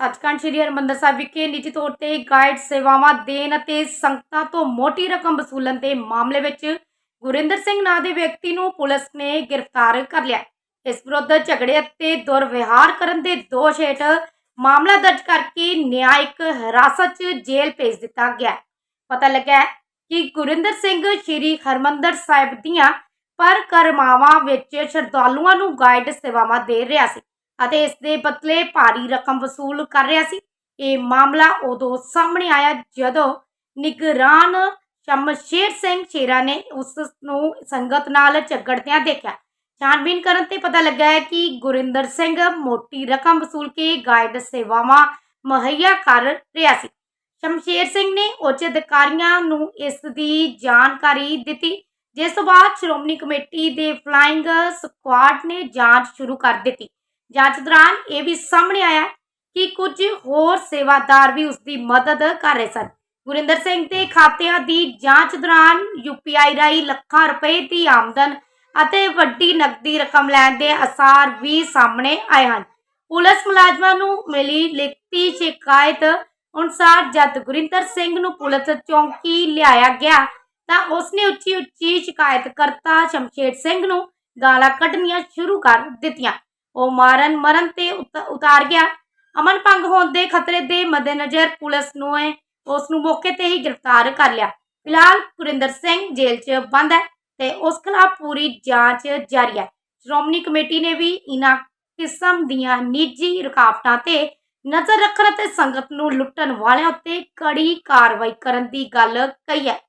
ਸੱਚਖੰਡ ਸ੍ਰੀ ਹਰਿਮੰਦਰ ਸਾਹਿਬ ਵਿਖੇ ਨਿੱਜੀ ਤੌਰ ਤੇ ਗਾਈਡ ਸੇਵਾਵਾਂ ਦੇਣ ਅਤੇ ਸੰਗਤਾਂ ਤੋਂ ਮੋਟੀ ਰਕਮ ਵਸੂਲਣ ਦੇ ਮਾਮਲੇ ਵਿੱਚ ਗੁਰਿੰਦਰ ਸਿੰਘ ਨਾਂ ਦੇ ਵਿਅਕਤੀ ਨੂੰ ਪੁਲਿਸ ਨੇ ਗ੍ਰਿਫਤਾਰ ਕਰ ਲਿਆ। ਇਸ ਵਿਰੁੱਧ ਝਗੜੇ ਅਤੇ ਦੁਰਵਿਹਾਰ ਕਰਨ ਦੇ ਦੋਸ਼ ਹੇਠ ਮਾਮਲਾ ਦਰਜ ਕਰਕੇ ਨਿਆਇਕ ਹਿਰਾਸਤ 'ਚ ਜੇਲ੍ਹ ਭੇਜ ਦਿੱਤਾ ਗਿਆ ਪਤਾ ਲੱਗਾ ਕਿ ਗੁਰਿੰਦਰ ਸਿੰਘ ਸ੍ਰੀ ਹਰਮੰਦਰ ਸਾਹਿਬ ਦੀਆਂ ਪਰਿਕਰਮਾਵਾਂ ਵਿੱਚ ਸ਼ਰਧਾਲੂਆਂ ਨੂੰ ਗਾਈਡ ਸੇਵਾਵਾਂ ਦੇ ਰਿਹਾ ਸੀ। ਅਤੇ ਇਸ ਦੇ ਬਦਲੇ ਭਾਰੀ ਰਕਮ ਵਸੂਲ ਕਰ ਰਿਹਾ ਸੀ। ਇਹ ਮਾਮਲਾ ਉਦੋਂ ਸਾਹਮਣੇ ਆਇਆ ਜਦੋਂ ਨਿਗਰਾਨ ਸ਼ਮਸ਼ੇਰ ਸਿੰਘ ਸ਼ੇਰਾ ਨੇ ਉਸ ਨੂੰ ਸੰਗਤ ਨਾਲ ਝਗੜਦਿਆਂ ਦੇਖਿਆ। ਛਾਣਬੀਨ ਕਰਨ ਤੇ ਪਤਾ ਲੱਗਾ ਹੈ ਕਿ ਗੁਰਿੰਦਰ ਸਿੰਘ ਮੋਟੀ ਰਕਮ ਵਸੂਲ ਕੇ ਗਾਈਡ ਸੇਵਾਵਾਂ ਮੁਹੱਈਆ ਕਰ ਰਿਹਾ ਸੀ। ਸ਼ਮਸ਼ੇਰ ਸਿੰਘ ਨੇ ਉੱਚ ਅਧਿਕਾਰੀਆਂ ਨੂੰ ਇਸ ਦੀ ਜਾਣਕਾਰੀ ਦਿੱਤੀ। ਜਿਸ ਤੋਂ ਬਾਅਦ ਸ਼੍ਰੋਮਣੀ ਕਮੇਟੀ ਦੇ ਫਲਾਈਂਗ ਸਕੁਆਡ ਨੇ ਜਾਂਚ ਸ਼ੁਰੂ ਕਰ ਦਿੱਤੀ। ਜਾਂਚ ਦੌਰਾਨ ਇਹ ਵੀ ਸਾਹਮਣੇ ਆਇਆ ਕਿ ਕੁਝ ਹੋਰ ਸੇਵਾਦਾਰ ਵੀ ਉਸ ਦੀ ਮਦਦ ਕਰ ਰਹੇ ਸਨ। ਗੁਰਿੰਦਰ ਸਿੰਘ ਦੇ ਖਾਤਿਆਂ ਦੀ ਜਾਂਚ ਦੌਰਾਨ ਯੂਪੀਆਈ ਰਾਹੀਂ ਲੱਖਾਂ ਰੁਪਏ ਦੀ ਆਮਦਨ ਅਤੇ ਵੱਡੀ ਨਕਦੀ ਰਕਮ ਲੈਣ ਦੇ ਅਸਾਰ ਵੀ ਸਾਹਮਣੇ ਆਏ ਹਨ। ਪੁਲਿਸ ਮੁਲਾਜ਼ਮਾਂ ਨੂੰ ਮਿਲੀ ਲਿਖਤੀ ਸ਼ਿਕਾਇਤ ਅਨੁਸਾਰ ਜਦ ਗੁਰਿੰਦਰ ਸਿੰਘ ਨੂੰ ਪੁਲਿਸ ਚੌਂਕੀ ਲਿਆਇਆ ਗਿਆ ਤਾਂ ਉਸਨੇ ਉੱਚੀ ਉੱਚੀ ਸ਼ਿਕਾਇਤ ਕਰਤਾ ਸ਼ਮਸ਼ੇਰ ਸਿੰਘ ਨੂੰ ਗਾਲਾਂ ਕੱਢਣੀਆਂ ਸ਼ੁਰੂ ਕਰ ਦਿੱਤੀਆਂ। ਉਹ ਮਾਰਨ ਮਰਨ ਤੇ ਉਤਾਰ ਗਿਆ। ਅਮਨ ਭੰਗ ਹੋਣ ਦੇ ਖਤਰੇ ਦੇ ਮੱਦੇਨਜ਼ਰ ਪੁਲਿਸ ਨੂੰ ਇਹ- ਉਸ ਨੂੰ ਮੌਕੇ ਤੇ ਹੀ ਗ੍ਰਿਫਤਾਰ ਕਰ ਲਿਆ। ਫਿਲਹਾਲ ਗੁਰਿੰਦਰ ਸਿੰਘ ਜੇਲ੍ਹ 'ਚ ਬੰਦ ਹੈ ਤੇ ਉਸ ਖਿਲਾਫ ਪੂਰੀ ਜਾਂਚ ਜਾਰੀ ਹੈ। ਸ਼੍ਰੋਮਣੀ ਕਮੇਟੀ ਨੇ ਵੀ ਇਨ੍ਹਾਂ ਕਿਸਮ ਦੀਆਂ ਨਿੱਜੀ ਰੁਕਾਵਟਾਂ ਤੇ ਨਜ਼ਰ ਰੱਖਣ ਅਤੇ ਸੰਗਤ ਨੂੰ ਲੁੱਟਣ ਵਾਲਿਆਂ ਉੱਤੇ ਕੜੀ ਕਾਰਵਾਈ ਕਰਨ ਦੀ ਗੱਲ ਕਹੀ ਹੈ।